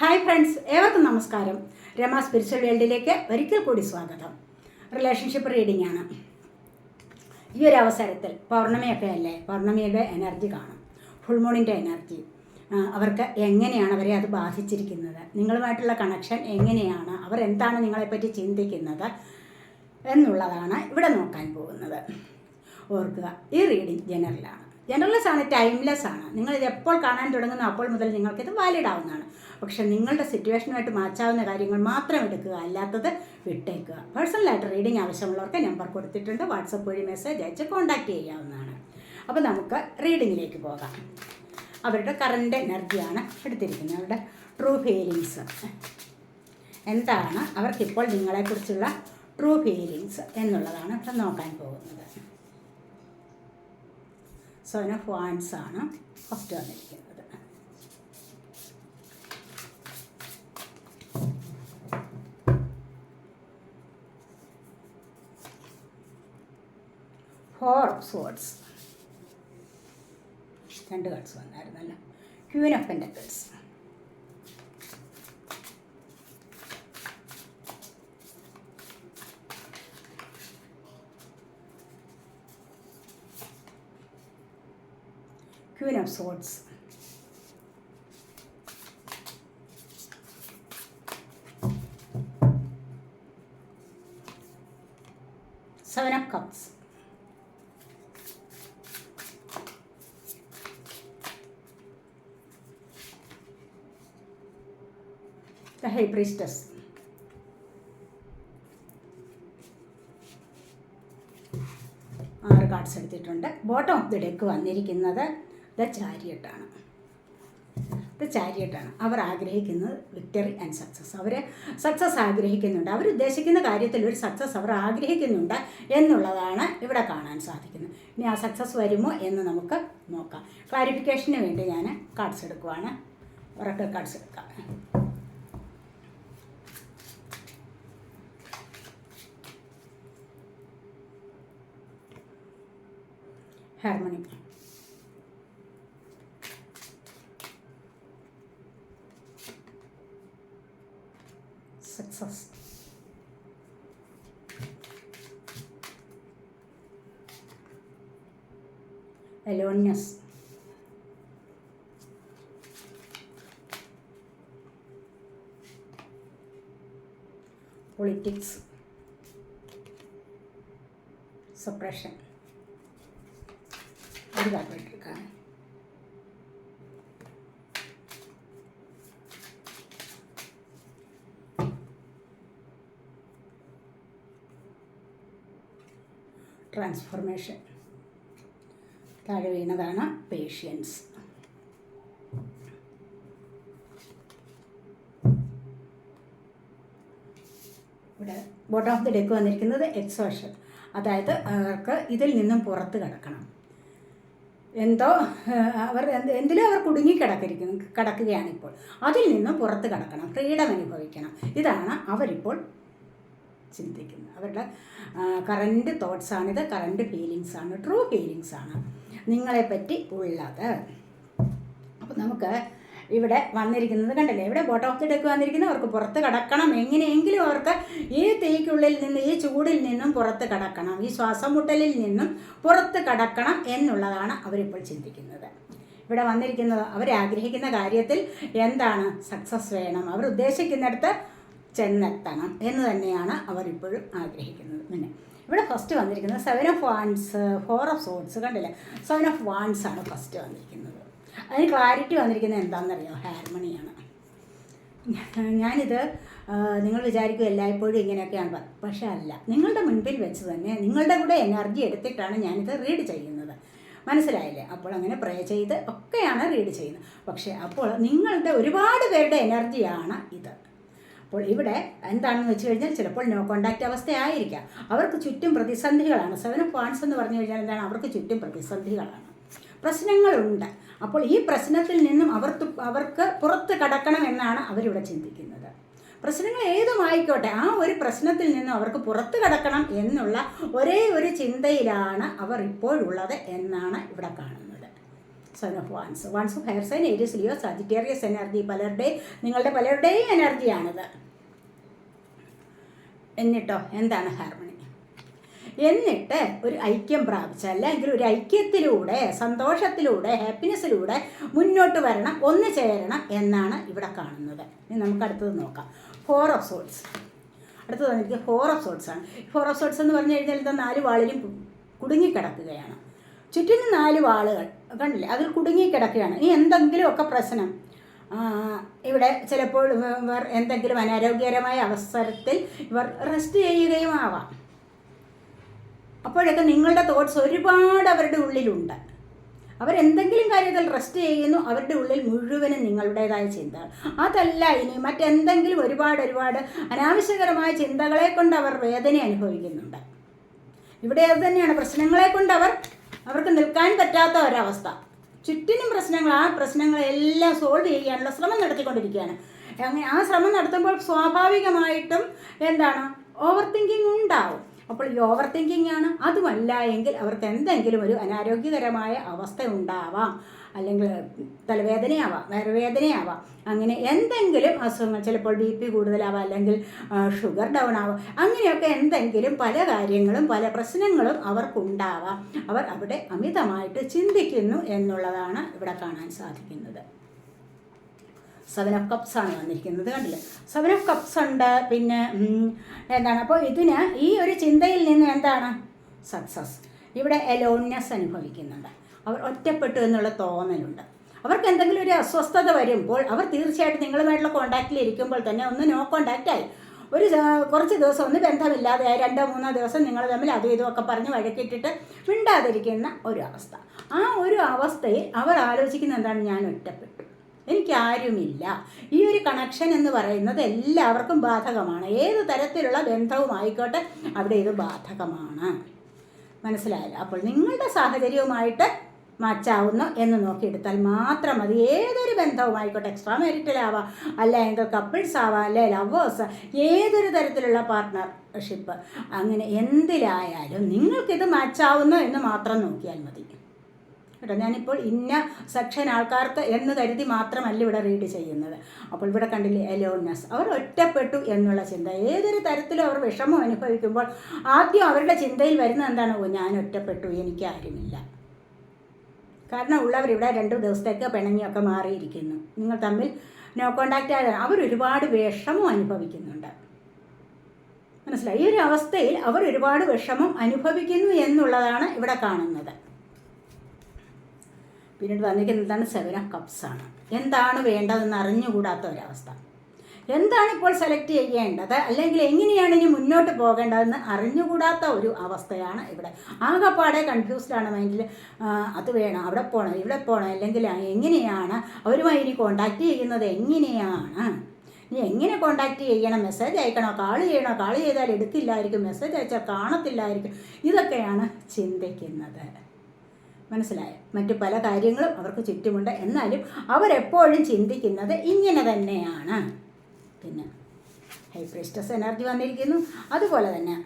Hi friends ഏവർക്കും നമസ്കാരം. Rama spiritual വേൾഡിലേക്ക് ഒരിക്കൽ കൂടി സ്വാഗതം. റിലേഷൻഷിപ്പ് റീഡിംഗ് ആണ്. ഈ ഒരു അവസരത്തിൽ പൗർണമിയൊക്കെ അല്ലേ? പൗർണമിയുടെ എനർജി കാണും. ഫുൾ മൂണിന്റെ എനർജി. അവർക്ക് എങ്ങനെയാണ് അവരെ അത് ബാധിച്ചിരിക്കുന്നത്? നിങ്ങളുമായിട്ടുള്ള കണക്ഷൻ എങ്ങനെയാണ്? അവർ എന്താണ് നിങ്ങളെപ്പറ്റി ചിന്തിക്കുന്നത് എന്നുള്ളതാണ് ഇവിടെ നോക്കാൻ പോകുന്നത്. ഓർക്കുക ഈ റീഡിംഗ് ജനറലാണ്. ജനറൽലെസ് ആണ് ടൈംലെസ് ആണ്. നിങ്ങൾ ഇത് എപ്പോൾ കാണാൻ തുടങ്ങുന്ന അപ്പോൾ മുതൽ നിങ്ങൾക്കിത് വാലിഡ് ആവുന്നതാണ്. പക്ഷെ നിങ്ങളുടെ സിറ്റുവേഷനുമായിട്ട് മാച്ചാവുന്ന കാര്യങ്ങൾ മാത്രം എടുക്കുക അല്ലാത്തത് വിട്ടേക്കുക. പേഴ്സണലായിട്ട് റീഡിംഗ് ആവശ്യമുള്ളവർക്ക് നമ്പർ കൊടുത്തിട്ടുണ്ട്. വാട്സപ്പ് വഴി മെസ്സേജ് അയച്ച് കോൺടാക്റ്റ് ചെയ്യാവുന്നതാണ്. അപ്പോൾ നമുക്ക് റീഡിങ്ങിലേക്ക് പോകാം. അവരുടെ കറണ്ട് എനർജിയാണ് എടുത്തിരിക്കുന്നത്. അവരുടെ ട്രൂ ഫീലിങ്സ് എന്താണ്? അവർക്കിപ്പോൾ നിങ്ങളെക്കുറിച്ചുള്ള ട്രൂ ഫീലിങ്സ് എന്നുള്ളതാണ് ഇവിടെ നോക്കാൻ പോകുന്നത്. ഓഫ് വാൻസ് ആണ് ഫസ്റ്റ് വന്നിരിക്കുന്നത്. ഫോർ ഓഫ് സോഡ്സ് രണ്ട് cards വന്നായിരുന്നല്ലോ. Queen of pentacles queen of swords Seven of cups the priestess. ആറ് കാർഡ്സ് എടുത്തിട്ടുണ്ട്. ബോട്ടം ഓഫ് ദി ഡെക്ക് വന്നിരിക്കുന്നത് ദ ചാരിയട്ടാണ് ദ ചാരിയട്ടാണ് അവർ ആഗ്രഹിക്കുന്നത് വിക്ടറി ആൻഡ് സക്സസ് അവർ സക്സസ് ആഗ്രഹിക്കുന്നുണ്ട്. അവർ ഉദ്ദേശിക്കുന്ന കാര്യത്തിൽ ഒരു സക്സസ് അവർ ആഗ്രഹിക്കുന്നുണ്ട് എന്നുള്ളതാണ് ഇവിടെ കാണാൻ സാധിക്കുന്നത്. ഇനി ആ സക്സസ് വരുമോ എന്ന് നമുക്ക് നോക്കാം. ക്ലാരിഫിക്കേഷന് വേണ്ടി ഞാൻ കാർഡ്സ് എടുക്കുവാണ്. ഒറക്കൽ കാർഡ്സ് എടുക്കാം. Harmony. Success aloneness politics suppression എടുക്കാം ട്രാൻസ്ഫോർമേഷൻ താഴെ വീണതാണ് പേഷ്യൻസ് ഇവിടെ ബോട്ടം ഓഫ് ദി ഡെക്ക് വന്നിരിക്കുന്നത് എക്സോഷൻ അതായത് അവർക്ക് ഇതിൽ നിന്നും പുറത്ത് കിടക്കണം. എന്തോ അവർ എന്ത് എന്തിലും അവർ കുടുങ്ങി കിടക്കുകയാണ് ഇപ്പോൾ അതിൽ നിന്ന് പുറത്ത് കിടക്കണം ഫ്രീഡം അനുഭവിക്കണം. ഇതാണ് അവരിപ്പോൾ ചിന്തിക്കുന്നത്. അവരുടെ കറന്റ് തോട്ട്സാണിത് കറന്റ് ഫീലിങ്സാണ് ട്രൂ ഫീലിങ്സാണ് നിങ്ങളെപ്പറ്റി ഉള്ളത്. അപ്പോൾ നമുക്ക് ഇവിടെ വന്നിരിക്കുന്നത് കണ്ടില്ലേ? ഇവിടെ ബോട്ടം ഓഫ് ദി ഡെക്ക് വന്നിരിക്കുന്നത് അവർക്ക് പുറത്ത് കടക്കണം. എങ്ങനെയെങ്കിലും അവർക്ക് ഈ തീക്കുള്ളിൽ നിന്ന് ഈ ചൂടിൽ നിന്നും പുറത്ത് കടക്കണം. ഈ ശ്വാസം മുട്ടലിൽ നിന്നും പുറത്ത് കടക്കണം എന്നുള്ളതാണ് അവരിപ്പോൾ ചിന്തിക്കുന്നത്. ഇവിടെ വന്നിരിക്കുന്നത് അവർ ആഗ്രഹിക്കുന്ന കാര്യത്തിൽ എന്താണ് സക്സസ് വേണം. അവർ ഉദ്ദേശിക്കുന്നിടത്ത് ചെന്നെത്തണം എന്ന് തന്നെയാണ് അവരിപ്പോഴും ആഗ്രഹിക്കുന്നത്. പിന്നെ ഇവിടെ ഫസ്റ്റ് വന്നിരിക്കുന്നത് seven of wands four of swords കണ്ടില്ലേ? സെവൻ ഓഫ് വാൻസ് ആണ് ഫസ്റ്റ് വന്നിരിക്കുന്നത്. അതിന് ക്ലാരിറ്റി വന്നിരിക്കുന്നത് എന്താണെന്നറിയോ? ഹാർമണിയാണ്. ഞാനിത് നിങ്ങൾ വിചാരിക്കും എല്ലായ്പ്പോഴും ഇങ്ങനെയൊക്കെയാണ്. പക്ഷേ അല്ല. നിങ്ങളുടെ മുൻപിൽ വെച്ച് തന്നെ നിങ്ങളുടെ കൂടെ എനർജി എടുത്തിട്ടാണ് ഞാനിത് റീഡ് ചെയ്യുന്നത്. മനസ്സിലായില്ലേ? അപ്പോൾ അങ്ങനെ പ്രേ ചെയ്ത് ഒക്കെയാണ് റീഡ് ചെയ്യുന്നത്. പക്ഷേ അപ്പോൾ നിങ്ങളുടെ ഒരുപാട് പേരുടെ എനർജിയാണ് ഇത്. അപ്പോൾ ഇവിടെ എന്താണെന്ന് വെച്ച് കഴിഞ്ഞാൽ ചിലപ്പോൾ നോ കോണ്ടാക്റ്റ് അവസ്ഥയായിരിക്കാം. അവർക്ക് ചുറ്റും പ്രതിസന്ധികളാണ്. സെവൻ ഓഫ് വാൺസ് എന്ന് പറഞ്ഞു കഴിഞ്ഞാൽ എന്താണ്? അവർക്ക് ചുറ്റും പ്രതിസന്ധികളാണ്. പ്രശ്നങ്ങളുണ്ട്. അപ്പോൾ ഈ പ്രശ്നത്തിൽ നിന്നും അവർക്ക് അവർക്ക് പുറത്ത് കടക്കണം എന്നാണ് അവരിവിടെ ചിന്തിക്കുന്നത്. പ്രശ്നങ്ങൾ ഏതുമായിക്കോട്ടെ ആ ഒരു പ്രശ്നത്തിൽ നിന്നും അവർക്ക് പുറത്ത് കടക്കണം എന്നുള്ള ഒരേ ഒരു ചിന്തയിലാണ് അവർ ഇപ്പോഴുള്ളത് എന്നാണ് ഇവിടെ കാണുന്നത്. Sun of wands wands of higher sign Aries Leo Sagittarius energy പലരുടെയും നിങ്ങളുടെ പലരുടെയും എനർജിയാണിത് എന്നിട്ടോ എന്താണ് ഹാർമണി എന്നിട്ട് ഒരു ഐക്യം പ്രാപിച്ച അല്ലെങ്കിൽ ഒരു ഐക്യത്തിലൂടെ സന്തോഷത്തിലൂടെ ഹാപ്പിനെസ്സിലൂടെ മുന്നോട്ട് വരണം ഒന്ന് ചേരണം എന്നാണ് ഇവിടെ കാണുന്നത്. ഇനി നമുക്ക് അടുത്തത് നോക്കാം. ഫോർ ഓഫ് സോൾസ് അടുത്തത് എനിക്ക് ഫോർ ഓഫ് സോൾസ് ആണ്. ഫോർ ഓഫ് സോൾസ് എന്ന് പറഞ്ഞു കഴിഞ്ഞാൽ എന്താ നാല് വാളിലും കുടുങ്ങിക്കിടക്കുകയാണ്. ചുറ്റിനും നാല് വാളുകൾ കണ്ടില്ലേ? അതിൽ കുടുങ്ങിക്കിടക്കുകയാണ്. ഇനി എന്തെങ്കിലുമൊക്കെ പ്രശ്നം ഇവിടെ ചിലപ്പോൾ ഇവർ എന്തെങ്കിലും അനാരോഗ്യകരമായ അവസരത്തിൽ ഇവർ റെസ്റ്റ് ചെയ്യുകയും ആവാം. അപ്പോഴൊക്കെ നിങ്ങളുടെ തോട്ട്സ് ഒരുപാട് അവരുടെ ഉള്ളിലുണ്ട്. അവരെന്തെങ്കിലും കാര്യത്തിൽ റെസ്റ്റ് ചെയ്യുന്നു അവരുടെ ഉള്ളിൽ മുഴുവനും നിങ്ങളുടേതായ ചിന്ത അതല്ല ഇനി മറ്റെന്തെങ്കിലും ഒരുപാട് ഒരുപാട് അനാവശ്യകരമായ ചിന്തകളെ കൊണ്ട് അവർ വേദന അനുഭവിക്കുന്നുണ്ട്. ഇവിടെ അത് തന്നെയാണ് പ്രശ്നങ്ങളെ കൊണ്ട് അവർ അവർക്ക് നിൽക്കാൻ പറ്റാത്ത ഒരവസ്ഥ. ചുറ്റിനും പ്രശ്നങ്ങൾ ആ പ്രശ്നങ്ങളെല്ലാം സോൾവ് ചെയ്യാനുള്ള ശ്രമം നടത്തിക്കൊണ്ടിരിക്കുകയാണ്. അങ്ങനെ ആ ശ്രമം നടത്തുമ്പോൾ സ്വാഭാവികമായിട്ടും എന്താണ്? ഓവർ തിങ്കിങ് ഉണ്ടാവും. അപ്പോൾ ഈ ഓവർ തിങ്കിങ് ആണ്. അതുമല്ല എങ്കിൽ അവർക്ക് എന്തെങ്കിലും ഒരു അനാരോഗ്യകരമായ അവസ്ഥ ഉണ്ടാവാം. അല്ലെങ്കിൽ തലവേദനയാവാം വയറുവേദനയാവാം. അങ്ങനെ എന്തെങ്കിലും അസുഖങ്ങൾ ചിലപ്പോൾ ബി പി കൂടുതലാവാം അല്ലെങ്കിൽ ഷുഗർ ഡൗൺ ആവാം. അങ്ങനെയൊക്കെ എന്തെങ്കിലും പല കാര്യങ്ങളും പല പ്രശ്നങ്ങളും അവർക്കുണ്ടാവാം. അവർ അവിടെ അമിതമായിട്ട് ചിന്തിക്കുന്നു എന്നുള്ളതാണ് ഇവിടെ കാണാൻ സാധിക്കുന്നത്. സെവൻ ഓഫ് കപ്സ് ആണ് വന്നിരിക്കുന്നത് കണ്ടില്ലേ? സെവൻ ഓഫ് കപ്സ് ഉണ്ട് പിന്നെ എന്താണ്? അപ്പോൾ ഇതിന് ഈ ഒരു ചിന്തയിൽ നിന്ന് എന്താണ്? സക്സസ് ഇവിടെ അലോൺനെസ് അനുഭവിക്കുന്നുണ്ട്. അവർ ഒറ്റപ്പെട്ടു എന്നുള്ള തോന്നലുണ്ട്. അവർക്ക് എന്തെങ്കിലും ഒരു അസ്വസ്ഥത വരുമ്പോൾ അവർ തീർച്ചയായിട്ടും നിങ്ങളുമായിട്ടുള്ള കോണ്ടാക്റ്റിൽ ഇരിക്കുമ്പോൾ തന്നെ ഒന്ന് നോ കോണ്ടാക്റ്റ് ആയി. ഒരു കുറച്ച് ദിവസം ഒന്ന് ബന്ധമില്ലാതെ രണ്ടോ മൂന്നോ ദിവസം നിങ്ങൾ തമ്മിൽ അതും ഇതും ഒക്കെ പറഞ്ഞ് വഴക്കിട്ടിട്ട് മിണ്ടാതിരിക്കുന്ന ഒരു അവസ്ഥ. ആ ഒരു അവസ്ഥയിൽ അവർ ആലോചിക്കുന്ന എന്താണ്? ഞാൻ ഒറ്റപ്പെട്ടു. എനിക്ക് ആരുമില്ല ഈ ഒരു കണക്ഷൻ എന്ന് പറയുന്നത് എല്ലാവർക്കും ബാധകമാണ്. ഏത് തരത്തിലുള്ള ബന്ധവുമായിക്കോട്ടെ അവിടെ ഇത് ബാധകമാണ്. മനസ്സിലായല്ലോ? അപ്പോൾ നിങ്ങളുടെ സാഹചര്യവുമായിട്ട് മാച്ചാവുന്നു എന്ന് നോക്കിയെടുത്താൽ മാത്രം മതി. ഏതൊരു ബന്ധവുമായിക്കോട്ടെ എക്സ്ട്രാ മെരിറ്റൽ ആവാം അല്ലെങ്കിൽ കപ്പിൾസ് ആവാം അല്ലെ ലവേഴ്സ് ഏതൊരു തരത്തിലുള്ള പാർട്ട്ണർഷിപ്പ് അങ്ങനെ എന്തിലായാലും നിങ്ങൾക്കിത് മാച്ചാവുന്നു എന്ന് മാത്രം നോക്കിയാൽ മതി. കേട്ടോ. ഞാനിപ്പോൾ ഇന്ന സെക്ഷൻ ആൾക്കാർക്ക് എന്ന് കരുതി മാത്രമല്ല ഇവിടെ റീഡ് ചെയ്യുന്നത്. അപ്പോൾ ഇവിടെ കണ്ടില്ലേ എലോണസ് അവർ ഒറ്റപ്പെട്ടു എന്നുള്ള ചിന്ത. ഏതൊരു തരത്തിലും അവർ വിഷമം അനുഭവിക്കുമ്പോൾ ആദ്യം അവരുടെ ചിന്തയിൽ വരുന്നത് എന്താണ്? ഓ ഞാൻ ഒറ്റപ്പെട്ടു എനിക്ക് ആരുമില്ല. കാരണം ഉള്ളവർ ഇവിടെ രണ്ട് ദിവസത്തേക്ക് പിണങ്ങിയൊക്കെ മാറിയിരിക്കുന്നു. നിങ്ങൾ തമ്മിൽ നോ കോണ്ടാക്റ്റ് ആയതാണ് അവർ ഒരുപാട് വിഷമം അനുഭവിക്കുന്നുണ്ട്. മനസ്സിലായി? ഈ ഒരു അവസ്ഥയിൽ അവർ ഒരുപാട് വിഷമം അനുഭവിക്കുന്നു എന്നുള്ളതാണ് ഇവിടെ കാണുന്നത്. പിന്നീട് വന്നിരിക്കുന്നതാണ് സെവൻ ഓഫ് കപ്സ് ആണ്. എന്താണ് വേണ്ടതെന്ന് അറിഞ്ഞുകൂടാത്ത ഒരവസ്ഥ എന്താണ് ഇപ്പോൾ സെലക്ട് ചെയ്യേണ്ടത്? അല്ലെങ്കിൽ എങ്ങനെയാണ് ഇനി മുന്നോട്ട് പോകേണ്ടതെന്ന് അറിഞ്ഞുകൂടാത്ത ഒരു അവസ്ഥയാണ് ഇവിടെ. ആകെപ്പാടെ കൺഫ്യൂസ്ഡ് ആണ് മൈൻഡിൽ അത് വേണം. അവിടെ പോകണം ഇവിടെ പോകണം അല്ലെങ്കിൽ എങ്ങനെയാണ് അവരുമായി ഇനി കോണ്ടാക്ട് ചെയ്യുന്നത്? എങ്ങനെയാണ്? ഇനി എങ്ങനെ കോണ്ടാക്ട് ചെയ്യണം? മെസ്സേജ് അയക്കണോ? കാൾ ചെയ്യണോ? കാൾ ചെയ്താൽ എടുക്കില്ലായിരിക്കും മെസ്സേജ് അയച്ചാൽ കാണത്തില്ലായിരിക്കും. ഇതൊക്കെയാണ് ചിന്തിക്കുന്നത്. മനസ്സിലായോ? മറ്റു പല കാര്യങ്ങളും അവർക്ക് ചുറ്റുമുണ്ട്. എന്നാലും അവരെപ്പോഴും ചിന്തിക്കുന്നത് ഇങ്ങനെ തന്നെയാണ്. പിന്നെ ഹൈപ്രിസ്റ്റസ് എനർജി വന്നിരിക്കുന്നു. അതുപോലെ തന്നെ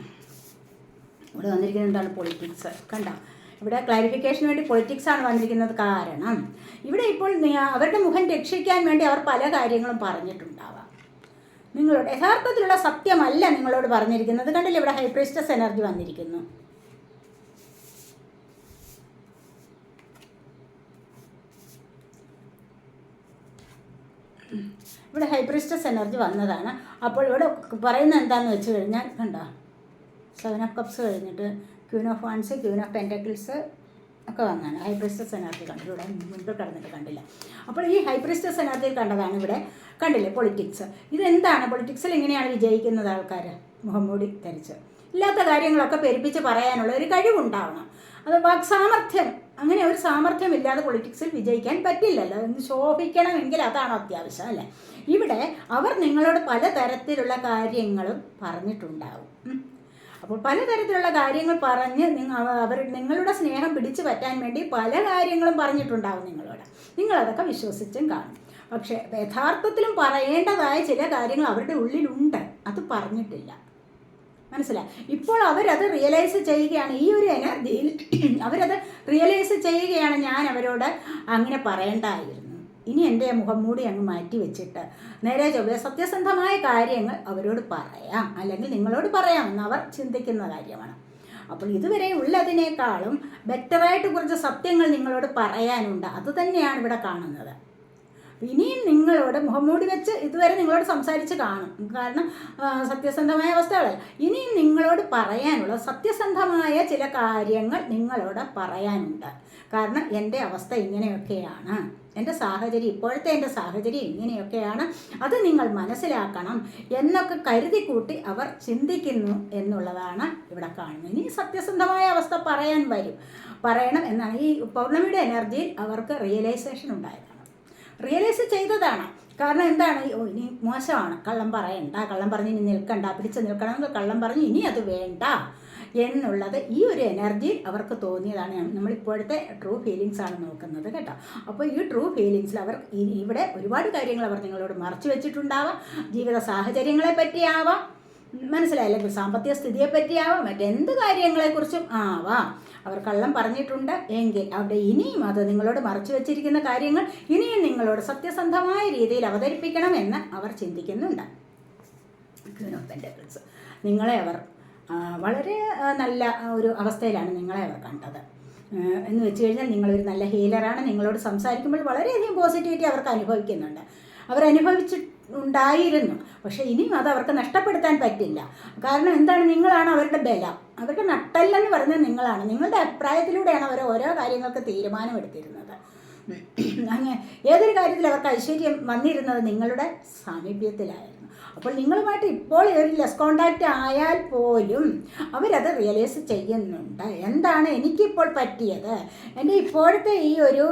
ഇവിടെ വന്നിരിക്കുന്നത് എന്താണ്? പൊളിറ്റിക്സ് കണ്ടോ? ഇവിടെ ക്ലാരിഫിക്കേഷന് വേണ്ടി പൊളിറ്റിക്സ് ആണ് വന്നിരിക്കുന്നത് കാരണം ഇവിടെ ഇപ്പോൾ അവരുടെ മുഖം രക്ഷിക്കാൻ വേണ്ടി അവർ പല കാര്യങ്ങളും പറഞ്ഞിട്ടുണ്ടാവാം. നിങ്ങളോട് യഥാർത്ഥത്തിലുള്ള സത്യമല്ല നിങ്ങളോട് പറഞ്ഞിരിക്കുന്നത്. കണ്ടില്ല ഇവിടെ ഹൈപ്രിസ്റ്റസ് എനർജി വന്നിരിക്കുന്നു. ഇവിടെ ഹൈബ്രിസ്റ്റസ് എനർജി വന്നതാണ്. അപ്പോൾ ഇവിടെ പറയുന്നത് എന്താണെന്ന് വെച്ച് കഴിഞ്ഞാൽ കണ്ടോ? സെവൻ ഓഫ് കപ്സ് കഴിഞ്ഞിട്ട് queen of wands queen of pentacles ഒക്കെ വന്നാണ് ഹൈബ്രിസ്റ്റസ് എനർജി കണ്ടു. ഇവിടെ മുൻപ് കടന്നിട്ട് കണ്ടില്ല. അപ്പോൾ ഈ ഹൈബ്രിസ്റ്റസ് എനർജി കണ്ടതാണ് ഇവിടെ കണ്ടില്ലേ പൊളിറ്റിക്സ് ഇതെന്താണ്? പൊളിറ്റിക്സിൽ എങ്ങനെയാണ് വിജയിക്കുന്നത് ആൾക്കാർ മുഖംമൂടി ധരിച്ച്. ഇല്ലാത്ത കാര്യങ്ങളൊക്കെ പെരുപ്പിച്ച് പറയാനുള്ള ഒരു കഴിവുണ്ടാവണം. അത് വാക് സാമർഥ്യം അങ്ങനെ ഒരു സാമർഥ്യം ഇല്ലാതെ പൊളിറ്റിക്സിൽ വിജയിക്കാൻ പറ്റില്ലല്ലോ. ശോഭിക്കണമെങ്കിൽ അതാണ് അത്യാവശ്യം അല്ലേ? ഇവിടെ അവർ നിങ്ങളോട് പലതരത്തിലുള്ള കാര്യങ്ങളും പറഞ്ഞിട്ടുണ്ടാവും. അപ്പോൾ പലതരത്തിലുള്ള കാര്യങ്ങൾ പറഞ്ഞ് നിങ്ങൾ അവർ നിങ്ങളുടെ സ്നേഹം പിടിച്ചു പറ്റാൻ വേണ്ടി പല കാര്യങ്ങളും പറഞ്ഞിട്ടുണ്ടാവും നിങ്ങളോട്. നിങ്ങളതൊക്കെ വിശ്വസിച്ചും കാണും. പക്ഷേ യഥാർത്ഥത്തിലും പറയേണ്ടതായ ചില കാര്യങ്ങൾ അവരുടെ ഉള്ളിലുണ്ട്. അത് പറഞ്ഞിട്ടില്ല. മനസ്സിലായി? ഇപ്പോൾ അവരത് റിയലൈസ് ചെയ്യുകയാണ്. ഈ ഒരു എനർജിയിൽ അവരത് റിയലൈസ് ചെയ്യുകയാണ് ഞാൻ അവരോട് അങ്ങനെ പറയേണ്ടായിരുന്നു. ഇനി എന്റെ മുഖം മൂടി അങ്ങ് മാറ്റി വെച്ചിട്ട് നേരെ ചൊവ്വേ സത്യസന്ധമായ കാര്യങ്ങൾ അവരോട് പറയാം. അല്ലെങ്കിൽ നിങ്ങളോട് പറയാമെന്ന് അവർ ചിന്തിക്കുന്ന കാര്യമാണ്. അപ്പോൾ ഇതുവരെ ഉള്ളതിനേക്കാളും ബെറ്ററായിട്ട് കുറച്ച് സത്യങ്ങൾ നിങ്ങളോട് പറയാനുണ്ട്. അത് തന്നെയാണ് ഇവിടെ കാണുന്നത്. ഇനിയും നിങ്ങളോട് മുഖംമൂടി വെച്ച് ഇതുവരെ നിങ്ങളോട് സംസാരിച്ച് കാണും. കാരണം സത്യസന്ധമായ അവസ്ഥകളെ ഇനിയും നിങ്ങളോട് പറയാനുള്ള സത്യസന്ധമായ ചില കാര്യങ്ങൾ നിങ്ങളോട് പറയാനുണ്ട്. കാരണം എന്റെ അവസ്ഥ ഇങ്ങനെയൊക്കെയാണ്. എന്റെ സാഹചര്യം ഇപ്പോഴത്തെ എന്റെ സാഹചര്യം ഇങ്ങനെയൊക്കെയാണ്. അത് നിങ്ങൾ മനസ്സിലാക്കണം എന്നൊക്കെ കരുതി കൂട്ടി അവർ ചിന്തിക്കുന്നു എന്നുള്ളതാണ് ഇവിടെ കാണുന്നത്. ഇനി സത്യസന്ധമായ അവസ്ഥ പറയാൻ വരും. പറയണം എന്നാണ്. ഈ പൗർണമിയുടെ എനർജിയിൽ അവർക്ക് റിയലൈസേഷൻ ഉണ്ടായതാണ് റിയലൈസ് ചെയ്തതാണ്. കാരണം എന്താണ്? ഓ ഇനി മോശമാണ്. കള്ളം പറയണ്ട. കള്ളം പറഞ്ഞ് ഇനി നിൽക്കണ്ട. പിടിച്ച് നിൽക്കണമെങ്കിൽ കള്ളം പറഞ്ഞ് ഇനി അത് വേണ്ട എന്നുള്ളത് ഈ ഒരു എനർജി അവർക്ക് തോന്നിയതാണ്. നമ്മളിപ്പോഴത്തെ ട്രൂ ഫീലിങ്സ് ആണ് നോക്കുന്നത് കേട്ടോ. അപ്പോൾ ഈ ട്രൂ ഫീലിങ്സിൽ അവർ ഇവിടെ ഒരുപാട് കാര്യങ്ങൾ അവർ നിങ്ങളോട് മറച്ചു വെച്ചിട്ടുണ്ടാവാം. ജീവിത സാഹചര്യങ്ങളെ പറ്റിയാവാം. മനസ്സിലായി? അല്ലെങ്കിൽ സാമ്പത്തിക സ്ഥിതിയെ പറ്റിയാവാം. മറ്റെന്ത് കാര്യങ്ങളെക്കുറിച്ചും ആവാം. അവർ കള്ളം പറഞ്ഞിട്ടുണ്ട് എങ്കിൽ അവിടെ ഇനിയും അത് നിങ്ങളോട് മറച്ചു വെച്ചിരിക്കുന്ന കാര്യങ്ങൾ ഇനിയും നിങ്ങളോട് സത്യസന്ധമായ രീതിയിൽ അവതരിപ്പിക്കണം എന്ന് അവർ ചിന്തിക്കുന്നുണ്ട്. നിങ്ങളെ അവർ വളരെ നല്ല ഒരു അവസ്ഥയിലാണ് നിങ്ങളെ അവർ കണ്ടത്. എന്ന് വെച്ച് കഴിഞ്ഞാൽ നിങ്ങളൊരു നല്ല ഹീലറാണ് നിങ്ങളോട് സംസാരിക്കുമ്പോൾ വളരെയധികം പോസിറ്റിവിറ്റി അവർക്ക് അനുഭവിക്കുന്നുണ്ട്. അവർ അനുഭവിച്ചിട്ടുണ്ടായിരുന്നു പക്ഷേ ഇനിയും അത് അവർക്ക് നഷ്ടപ്പെടുത്താൻ പറ്റില്ല. കാരണം എന്താണ്? നിങ്ങളാണ് അവരുടെ ബലം. അവരുടെ നട്ടല്ലെന്ന് പറയുന്നത് നിങ്ങളാണ്. നിങ്ങളുടെ അഭിപ്രായത്തിലൂടെയാണ് അവർ ഓരോ കാര്യങ്ങൾക്ക് തീരുമാനമെടുത്തിരുന്നത്. അങ്ങനെ ഏതൊരു കാര്യത്തിൽ അവർക്ക് ഐശ്വര്യം വന്നിരുന്നത് നിങ്ങളുടെ സാമീപ്യത്തിലായിരുന്നു. അപ്പോൾ നിങ്ങളുമായിട്ട് ഇപ്പോൾ ഒരു ലെസ് കോണ്ടാക്റ്റ് ആയാൽ പോലും അവരത് റിയലൈസ് ചെയ്യുന്നുണ്ട്. എന്താണ് എനിക്കിപ്പോൾ പറ്റിയത്? എന്റെ ഇപ്പോഴത്തെ ഈ ഒരു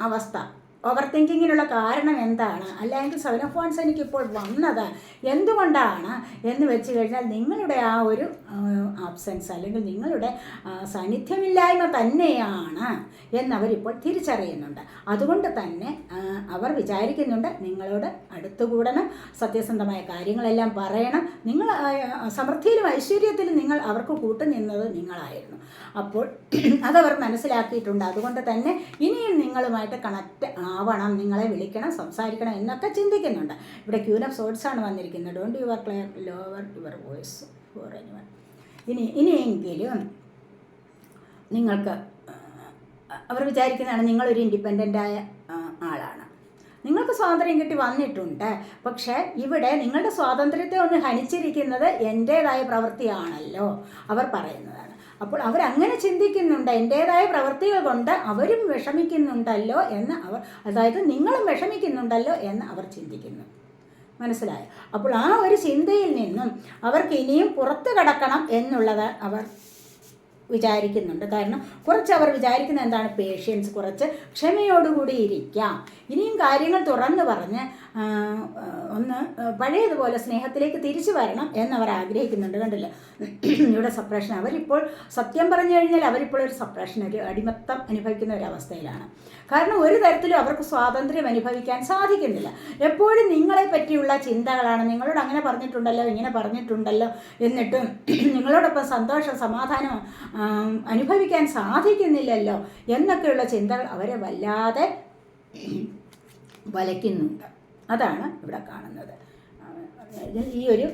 അവസ്ഥ. ഓവർ തിങ്കിങ്ങിനുള്ള കാരണം എന്താണ്? അല്ലെങ്കിൽ സെവൻ ഓഫ് വൺസ് എനിക്കിപ്പോൾ വന്നത് എന്തുകൊണ്ടാണ് എന്ന് വെച്ച് കഴിഞ്ഞാൽ നിങ്ങളുടെ ആ ഒരു ആബ്സെൻസ് അല്ലെങ്കിൽ നിങ്ങളുടെ സാന്നിധ്യമില്ലായ്മ തന്നെയാണ് എന്നവരിപ്പോൾ തിരിച്ചറിയുന്നുണ്ട്. അതുകൊണ്ട് തന്നെ അവർ വിചാരിക്കുന്നുണ്ട് നിങ്ങളോട് അടുത്തുകൂടണം സത്യസന്ധമായ കാര്യങ്ങളെല്ലാം പറയണം. നിങ്ങൾ സമൃദ്ധിയിലും ഐശ്വര്യത്തിലും നിങ്ങൾ അവർക്ക് കൂട്ടുനിന്നത് നിങ്ങളായിരുന്നു. അപ്പോൾ അതവർ മനസ്സിലാക്കിയിട്ടുണ്ട്. അതുകൊണ്ട് തന്നെ ഇനിയും നിങ്ങളുമായിട്ട് കണക്റ്റ് ആവണം നിങ്ങളെ വിളിക്കണം സംസാരിക്കണം എന്നൊക്കെ ചിന്തിക്കുന്നുണ്ട്. ഇവിടെ ക്യൂൻ ഓഫ് സോഡ്സ് ആണ് വന്നിരിക്കുന്നത്. Don't your clear lower your voice for anyone ഇനി ഇനിയെങ്കിലും നിങ്ങൾക്ക് അവർ വിചാരിക്കുന്നതാണ് നിങ്ങളൊരു ഇൻഡിപെൻഡന്റായ ആളാണ്. നിങ്ങൾക്ക് സ്വാതന്ത്ര്യം കിട്ടി വന്നിട്ടുണ്ട്. പക്ഷേ ഇവിടെ നിങ്ങളുടെ സ്വാതന്ത്ര്യത്തെ ഒന്ന് ഹനിച്ചിരിക്കുന്നത് എന്റേതായ പ്രവൃത്തിയാണല്ലോ അവർ പറയുന്നതാണ് അപ്പോൾ അവരങ്ങനെ ചിന്തിക്കുന്നുണ്ട്. എന്റേതായ പ്രവൃത്തികൾ കൊണ്ട് അവരും വിഷമിക്കുന്നുണ്ടല്ലോ എന്ന് അവർ അതായത് നിങ്ങളും വിഷമിക്കുന്നുണ്ടല്ലോ എന്ന് അവർ ചിന്തിക്കുന്നു. മനസ്സിലായോ? അപ്പോൾ ആ ഒരു ചിന്തയിൽ നിന്നും അവർക്ക് ഇനിയും പുറത്തു കടക്കണം എന്നുള്ളത് അവർ വിചാരിക്കുന്നുണ്ട്. കാരണം കുറച്ച് അവർ വിചാരിക്കുന്ന എന്താണ്? പേഷ്യൻസ് കുറച്ച് ക്ഷമയോടുകൂടി ഇരിക്കാം. ഇനിയും കാര്യങ്ങൾ തുറന്നു പറഞ്ഞ് ഒന്ന് പഴയതുപോലെ സ്നേഹത്തിലേക്ക് തിരിച്ചു വരണം എന്നവർ ആഗ്രഹിക്കുന്നുണ്ട് കണ്ടില്ല? ഇവിടെ സപ്രേഷൻ അവരിപ്പോൾ സത്യം പറഞ്ഞു കഴിഞ്ഞാൽ അവരിപ്പോൾ ഒരു സപ്രേഷൻ ഒരു അടിമത്തം അനുഭവിക്കുന്ന ഒരു അവസ്ഥയിലാണ്. കാരണം ഒരു തരത്തിലും അവർക്ക് സ്വാതന്ത്ര്യം അനുഭവിക്കാൻ സാധിക്കുന്നില്ല. എപ്പോഴും നിങ്ങളെ പറ്റിയുള്ള ചിന്തകളാണ്. നിങ്ങളോട് അങ്ങനെ പറഞ്ഞിട്ടുണ്ടല്ലോ ഇങ്ങനെ പറഞ്ഞിട്ടുണ്ടല്ലോ എന്നിട്ടും നിങ്ങളോടൊപ്പം സന്തോഷം സമാധാനം അനുഭവിക്കാൻ സാധിക്കുന്നില്ലല്ലോ എന്നൊക്കെയുള്ള ചിന്തകൾ അവരെ വല്ലാതെ വലയ്ക്കുന്നുണ്ട്. അതാണ് ഇവിടെ കാണുന്നത്. ഈ ഒരു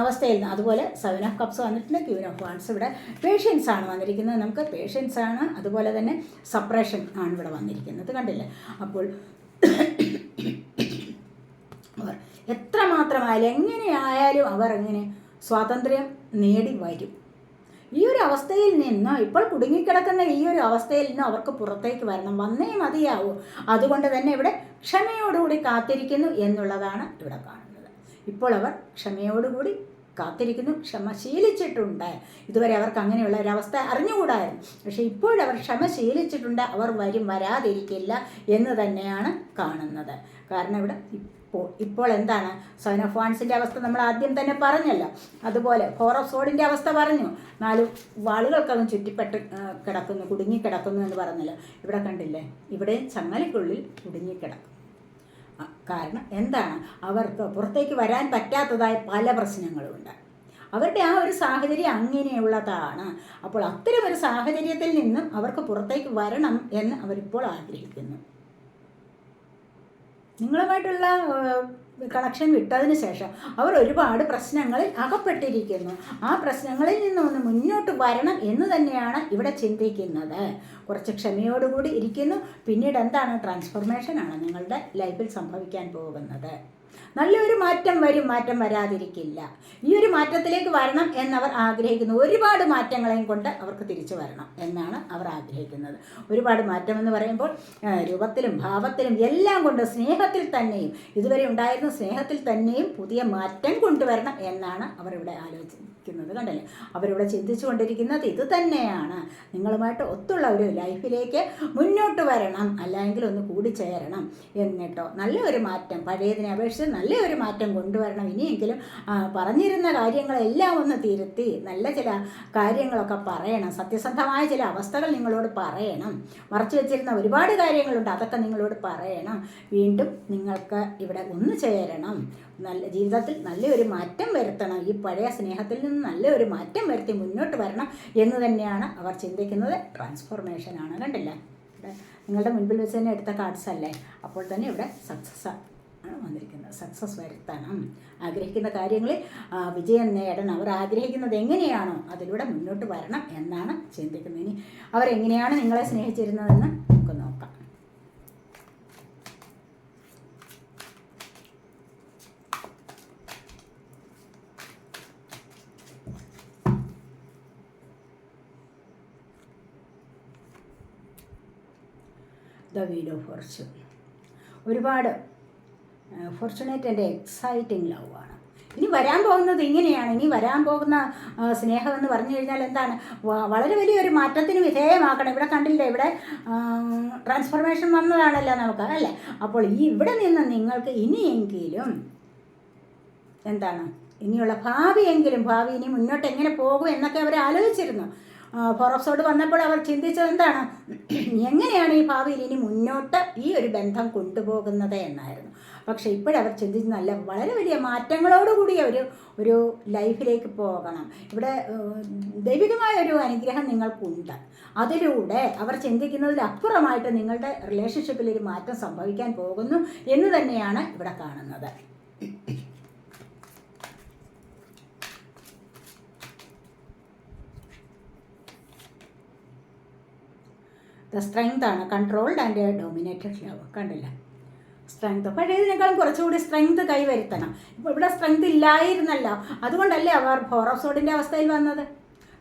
അവസ്ഥയിൽ നിന്ന് അതുപോലെ സെവൻ ഓഫ് കപ്സ് വന്നിട്ടുണ്ട് ക്യൂൻ ഓഫ് വാൺസ് ഇവിടെ പേഷ്യൻസ് ആണ് വന്നിരിക്കുന്നത്. നമുക്ക് പേഷ്യൻസ് ആണ് അതുപോലെ തന്നെ സപ്രഷൻ ആണ് ഇവിടെ വന്നിരിക്കുന്നത്. കണ്ടില്ലേ? അപ്പോൾ അവർ എത്രമാത്രമായാലും എങ്ങനെയായാലും അവർ എങ്ങനെ സ്വാതന്ത്ര്യം നേടി വരും. അവസ്ഥയിൽ നിന്നോ ഇപ്പോൾ കുടുങ്ങിക്കിടക്കുന്ന ഈ ഒരു അവസ്ഥയിൽ നിന്ന് അവർക്ക് പുറത്തേക്ക് വരണം. വന്നേ മതിയാവൂ. അതുകൊണ്ട് തന്നെ ഇവിടെ ക്ഷമയോടുകൂടി കാത്തിരിക്കുന്നു എന്നുള്ളതാണ് ഇവിടെ കാണുന്നത്. ഇപ്പോൾ അവർ ക്ഷമയോടുകൂടി കാത്തിരിക്കുന്നു ക്ഷമ ശീലിച്ചിട്ടുണ്ട് ഇതുവരെ അവർക്ക് അങ്ങനെയുള്ള ഒരവസ്ഥ അറിഞ്ഞുകൂടായിരുന്നു. പക്ഷേ ഇപ്പോഴവർ ക്ഷമ ശീലിച്ചിട്ടുണ്ട് അവർ വരും വരാതിരിക്കില്ല എന്ന് തന്നെയാണ് കാണുന്നത്. കാരണം ഇവിടെ ഇപ്പോൾ ഇപ്പോൾ എന്താണ്? സോൻ ഓഫ് വാൺസിന്റെ അവസ്ഥ നമ്മൾ ആദ്യം തന്നെ പറഞ്ഞല്ലോ. അതുപോലെ ഫോർ ഓഫ് സോഡിന്റെ അവസ്ഥ പറഞ്ഞു. നാല് വാളുകൾക്കകം ചുറ്റിപ്പെട്ട് കിടക്കുന്നു കുടുങ്ങിക്കിടക്കുന്നു എന്ന് പറഞ്ഞല്ലോ. ഇവിടെ കണ്ടില്ലേ? ഇവിടെ ചങ്ങലക്കുള്ളിൽ കുടുങ്ങിക്കിടക്കും കാരണം എന്താണ്? അവർക്ക് പുറത്തേക്ക് വരാൻ പറ്റാത്തതായ പല പ്രശ്നങ്ങളുമുണ്ട് അവരുടെ ആ ഒരു സാഹചര്യം അങ്ങനെയുള്ളതാണ്. അപ്പോൾ അത്തരം ഒരു സാഹചര്യത്തിൽ നിന്നും അവർക്ക് പുറത്തേക്ക് വരണം എന്ന് അവരിപ്പോൾ ആഗ്രഹിക്കുന്നു. നിങ്ങളുമായിട്ടുള്ള കണക്ഷൻ വിട്ടതിന് ശേഷം അവർ ഒരുപാട് പ്രശ്നങ്ങളിൽ അകപ്പെട്ടിരിക്കുന്നു. ആ പ്രശ്നങ്ങളിൽ നിന്നൊന്ന് മുന്നോട്ട് വരണം എന്ന് തന്നെയാണ് ഇവിടെ ചിന്തിക്കുന്നത്. കുറച്ച് ക്ഷമയോടുകൂടി ഇരിക്കുന്നു. പിന്നീട് എന്താണ് ട്രാൻസ്ഫോർമേഷനാണ് നിങ്ങളുടെ ലൈഫിൽ സംഭവിക്കാൻ പോകുന്നത്. നല്ലൊരു മാറ്റം വരും മാറ്റം വരാതിരിക്കില്ല. ഈ ഒരു മാറ്റത്തിലേക്ക് വരണം എന്നവർ ആഗ്രഹിക്കുന്നു. ഒരുപാട് മാറ്റങ്ങളെയും കൊണ്ട് അവർക്ക് തിരിച്ചു വരണം എന്നാണ് അവർ ആഗ്രഹിക്കുന്നത്. ഒരുപാട് മാറ്റം എന്ന് പറയുമ്പോൾ രൂപത്തിലും ഭാവത്തിലും എല്ലാം കൊണ്ട് സ്നേഹത്തിൽ തന്നെയും ഇതുവരെ ഉണ്ടായിരുന്ന സ്നേഹത്തിൽ തന്നെയും പുതിയ മാറ്റം കൊണ്ടുവരണം എന്നാണ് അവർ ഇവിടെ ആലോചിക്കുന്നത് കണ്ടല്ലേ? അവരിവിടെ ചിന്തിച്ചു കൊണ്ടിരിക്കുന്നത് ഇത് തന്നെയാണ്. നിങ്ങളുമായിട്ട് ഒത്തുള്ള ഒരു ലൈഫിലേക്ക് മുന്നോട്ട് വരണം അല്ലെങ്കിൽ ഒന്ന് കൂടിച്ചേരണം എന്നിട്ടോ. നല്ലൊരു മാറ്റം പഴയതിനെ അപേക്ഷിച്ച് നല്ലൊരു മാറ്റം കൊണ്ടുവരണം. ഇനിയെങ്കിലും പറഞ്ഞിരുന്ന കാര്യങ്ങളെല്ലാം ഒന്ന് തിരുത്തി നല്ല ചില കാര്യങ്ങളൊക്കെ പറയണം. സത്യസന്ധമായ ചില അവസ്ഥകൾ നിങ്ങളോട് പറയണം. മറച്ചു വെച്ചിരുന്ന ഒരുപാട് കാര്യങ്ങളുണ്ട് അതൊക്കെ നിങ്ങളോട് പറയണം. വീണ്ടും നിങ്ങൾക്ക് ഇവിടെ ഒന്ന് ചേരണം. നല്ല ജീവിതത്തിൽ നല്ലൊരു മാറ്റം വരുത്തണം. ഈ പഴയ സ്നേഹത്തിൽ നിന്ന് നല്ലൊരു മാറ്റം വരുത്തി മുന്നോട്ട് വരണം എന്ന് തന്നെയാണ് അവർ ചിന്തിക്കുന്നത്. ട്രാൻസ്ഫോർമേഷനാണ് കണ്ടില്ല? ഇവിടെ നിങ്ങളുടെ മുൻപിൽ വെച്ച് തന്നെ എടുത്ത കാർഡ്സ് അല്ലേ? അപ്പോൾ തന്നെ ഇവിടെ സക്സസ് ആണ് വന്നിരിക്കുന്നത്. സക്സസ് വരുത്തണം. ആഗ്രഹിക്കുന്ന കാര്യങ്ങളിൽ വിജയം നേടണം. അവർ ആഗ്രഹിക്കുന്നത് എങ്ങനെയാണോ അതിലൂടെ മുന്നോട്ട് വരണം എന്നാണ് ചിന്തിക്കുന്നത്. ഇനി അവരെങ്ങനെയാണ് നിങ്ങളെ സ്നേഹിച്ചിരുന്നതെന്ന് നമുക്ക് നോക്കാം ദ വീൽ ഓഫ് ഫോർച്യൂൺ ഒരുപാട് ഫോർച്യുണേറ്റ് എന്റെ എക്സൈറ്റിംഗ് ലവ് ആണ്. ഇനി വരാൻ പോകുന്നത് ഇങ്ങനെയാണ്. ഇനി വരാൻ പോകുന്ന സ്നേഹം എന്ന് പറഞ്ഞു കഴിഞ്ഞാൽ എന്താണ്? വളരെ വലിയൊരു മാറ്റത്തിന് വിധേയമാക്കണം. ഇവിടെ കണ്ടില്ലേ ഇവിടെ ട്രാൻസ്ഫോർമേഷൻ വന്നതാണല്ലോ നമുക്ക് അല്ലേ അപ്പോൾ ഈ ഇവിടെ നിന്ന് നിങ്ങൾക്ക് ഇനിയെങ്കിലും എന്താണ്? ഇനിയുള്ള ഭാവിയെങ്കിലും ഭാവി ഇനി മുന്നോട്ട് എങ്ങനെ പോകും എന്നൊക്കെ അവർ ആലോചിച്ചിരുന്നു. ഫോറോക്സോട് വന്നപ്പോൾ അവർ ചിന്തിച്ചത് എന്താണ്? എങ്ങനെയാണ് ഈ ഭാവിയിൽ ഇനി മുന്നോട്ട് ഈ ഒരു ബന്ധം കൊണ്ടുപോകുന്നത് എന്നായിരുന്നു. പക്ഷേ ഇപ്പോഴവർ ചിന്തിച്ച് നല്ല വളരെ വലിയ മാറ്റങ്ങളോടുകൂടി ഒരു ഒരു ലൈഫിലേക്ക് പോകണം. ഇവിടെ ദൈവികമായ ഒരു അനുഗ്രഹം നിങ്ങൾക്കുണ്ട്. അതിലൂടെ അവർ ചിന്തിക്കുന്നതിലപ്പുറമായിട്ട് നിങ്ങളുടെ റിലേഷൻഷിപ്പിൽ ഒരു മാറ്റം സംഭവിക്കാൻ പോകുന്നു എന്ന് തന്നെയാണ് ഇവിടെ കാണുന്നത്. ദ സ്ട്രെങ്ത് ആണ്. കൺട്രോൾഡ് ആൻഡ് ഡോമിനേറ്റഡ് ലവ് കണ്ടില്ല? സ്ട്രെങ്ത് പഴയതിനേക്കാളും കുറച്ചുകൂടി സ്ട്രെങ്ത് കൈവരുത്തണം ഇപ്പോൾ ഇവിടെ സ്ട്രെങ്ത് ഇല്ലായിരുന്നല്ലോ. അതുകൊണ്ടല്ലേ അവർ ഫോറോസോഡിന്റെ അവസ്ഥയിൽ വന്നത്?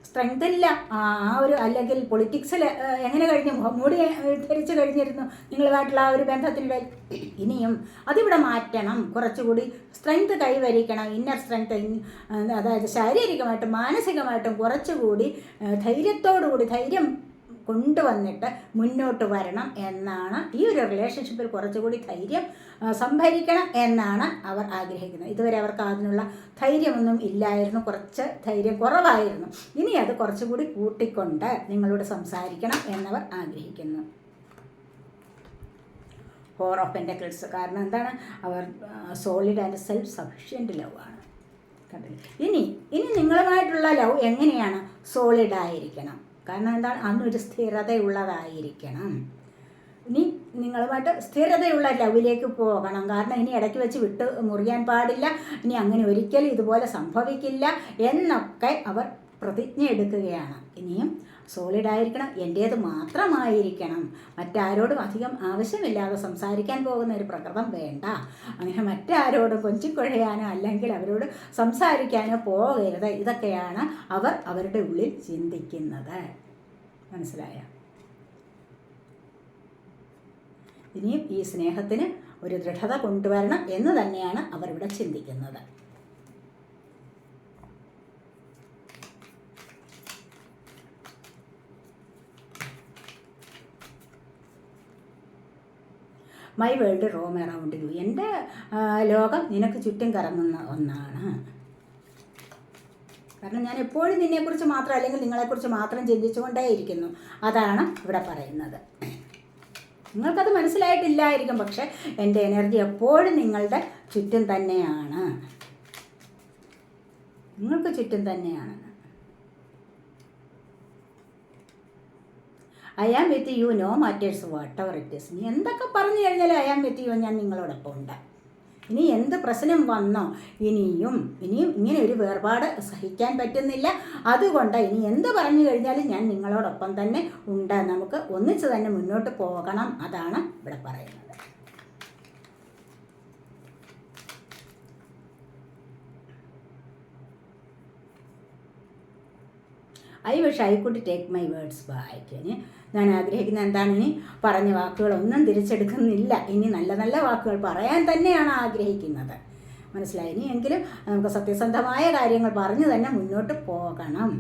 സ്ട്രെങ്ത് ഇല്ല. ആ ഒരു അല്ലെങ്കിൽ പൊളിറ്റിക്സിൽ എങ്ങനെ കഴിഞ്ഞു? മൂടി ധരിച്ചു കഴിഞ്ഞിരുന്നു നിങ്ങളുമായിട്ടുള്ള ആ ഒരു ബന്ധത്തിനിടയിൽ ഇനിയും അതിവിടെ മാറ്റണം. കുറച്ചുകൂടി സ്ട്രെങ്ത് കൈവരിക്കണം ഇന്നർ സ്ട്രെങ്ത് അതായത് ശാരീരികമായിട്ടും മാനസികമായിട്ടും കുറച്ചുകൂടി ധൈര്യത്തോടുകൂടി ധൈര്യം കൊണ്ടുവന്നിട്ട് മുന്നോട്ട് വരണം എന്നാണ് ഈ ഒരു റിലേഷൻഷിപ്പിൽ കുറച്ചുകൂടി ധൈര്യം സംഭരിക്കണം എന്നാണ് അവർ ആഗ്രഹിക്കുന്നത്. ഇതുവരെ അവർക്ക് അതിനുള്ള ധൈര്യമൊന്നും ഇല്ലായിരുന്നു. കുറച്ച് ധൈര്യം കുറവായിരുന്നു. ഇനി അത് കുറച്ചുകൂടി കൂട്ടിക്കൊണ്ട് നിങ്ങളോട് സംസാരിക്കണം എന്നവർ ആഗ്രഹിക്കുന്നു. ഫോർ ഓഫ് പെന്റക്കിൾസ് കാരണം എന്താണ്? അവർ solid and self sufficient love ആണ്. ഇനി ഇനി നിങ്ങളുമായിട്ടുള്ള ലവ് എങ്ങനെയാണ്? സോളിഡ് ആയിരിക്കണം. കാരണം എന്താണ്? അന്നൊരു സ്ഥിരതയുള്ളതായിരിക്കണം. ഇനി നിങ്ങളുമായിട്ട് സ്ഥിരതയുള്ള ലവിലേക്ക് പോകണം. കാരണം ഇനി ഇടയ്ക്ക് വെച്ച് വിട്ട് മുറിയാൻ പാടില്ല. ഇനി അങ്ങനെ ഒരിക്കലും ഇതുപോലെ സംഭവിക്കില്ല എന്നൊക്കെ അവർ പ്രതിജ്ഞ എടുക്കുകയാണ് ഇനിയും സോളിഡ് ആയിരിക്കണം എന്റേത് മാത്രമായിരിക്കണം. മറ്റാരോടും അധികം ആവശ്യമില്ലാതെ സംസാരിക്കാൻ പോകുന്ന ഒരു പ്രകൃതം വേണ്ട. അങ്ങനെ മറ്റാരോടും കൊഞ്ചിക്കൊഴയാനോ അല്ലെങ്കിൽ അവരോട് സംസാരിക്കാനോ പോകരുത്. ഇതൊക്കെയാണ് അവർ അവരുടെ ഉള്ളിൽ ചിന്തിക്കുന്നത്. മനസ്സിലായോ? ഇനിയും ഈ സ്നേഹത്തിന് ഒരു ദൃഢത കൊണ്ടുവരണം എന്ന് തന്നെയാണ് അവരിവിടെ ചിന്തിക്കുന്നത്. My world roam around you എന്റെ ലോകം നിനക്ക് ചുറ്റും കറങ്ങുന്ന ഒന്നാണ്. കാരണം ഞാൻ എപ്പോഴും നിന്നെക്കുറിച്ച് മാത്രം അല്ലെങ്കിൽ നിങ്ങളെക്കുറിച്ച് മാത്രം ചിന്തിച്ചുകൊണ്ടേയിരിക്കുന്നു. അതാണ് ഇവിടെ പറയുന്നത്. നിങ്ങൾക്കത് മനസ്സിലായിട്ടില്ലായിരിക്കും പക്ഷെ എന്റെ എനർജി എപ്പോഴും നിങ്ങളുടെ ചുറ്റും തന്നെയാണ്. നിങ്ങൾക്ക് ചുറ്റും തന്നെയാണ്. I am with you no matters what ever it is നീ എന്തൊക്കെ പറഞ്ഞു കഴിഞ്ഞാലും ഐ ആം വിത്ത് യു ഞാൻ നിങ്ങളോടൊപ്പം ഉണ്ട്. ഇനി എന്ത് പ്രശ്നം വന്നോ ഇനിയും ഇനിയും ഇങ്ങനെ ഒരു വേർപാട് സഹിക്കാൻ പറ്റുന്നില്ല. അതുകൊണ്ട് ഇനി എന്ത് പറഞ്ഞു കഴിഞ്ഞാലും ഞാൻ നിങ്ങളോടൊപ്പം തന്നെ ഉണ്ട്. നമുക്ക് ഒന്നിച്ച് തന്നെ മുന്നോട്ട് പോകണം. അതാണ് ഇവിടെ പറയുന്നത്. I wish I could take my words back ഇനി ഞാൻ ആഗ്രഹിക്കുന്ന എന്താണ്? ഇനി പറഞ്ഞ വാക്കുകളൊന്നും തിരിച്ചെടുക്കുന്നില്ല. ഇനി നല്ല നല്ല വാക്കുകൾ പറയാൻ തന്നെയാണ് ആഗ്രഹിക്കുന്നത്. മനസ്സിലായി? ഇനി എങ്കിലും നമുക്ക് സത്യസന്ധമായ കാര്യങ്ങൾ പറഞ്ഞു തന്നെ മുന്നോട്ട് പോകണം.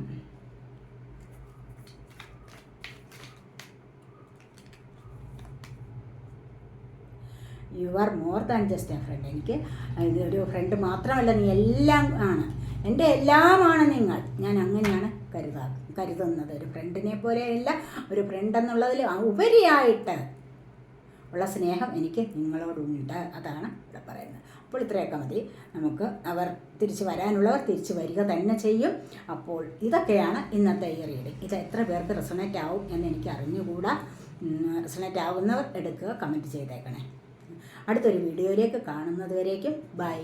You are more than just a friend എനിക്ക് ഒരു ഫ്രണ്ട് മാത്രമല്ല നീ എല്ലാം ആണ്. എന്റെ എല്ലാമാണ് നിങ്ങൾ. ഞാൻ അങ്ങനെയാണ് കരുതാ കരുതുന്നത്. ഒരു ഫ്രണ്ടിനെ പോലെയല്ല ഒരു ഫ്രണ്ട് എന്നുള്ളതിൽ ഉപരിയായിട്ട് ഉള്ള സ്നേഹം എനിക്ക് നിങ്ങളോടുണ്ട് അതാണ് ഇവിടെ പറയുന്നത്. അപ്പോൾ ഇത്രയൊക്കെ മതി. നമുക്ക് അവർ തിരിച്ചു വരാനുള്ളവർ തിരിച്ചു വരിക തന്നെ ചെയ്യും. അപ്പോൾ ഇതൊക്കെയാണ് ഇന്നത്തെ ഈ റീഡിങ് ഇത് എത്ര പേർക്ക് റെസണേറ്റ് ആവും എന്ന് എനിക്ക് അറിഞ്ഞുകൂടാ. റെസണേറ്റ് ആവുന്നവർ എടുക്കുക കമന്റ് ചെയ്തേക്കണേ. അടുത്തൊരു വീഡിയോയിലേക്ക് കാണുന്നത് വരേക്കും ബൈ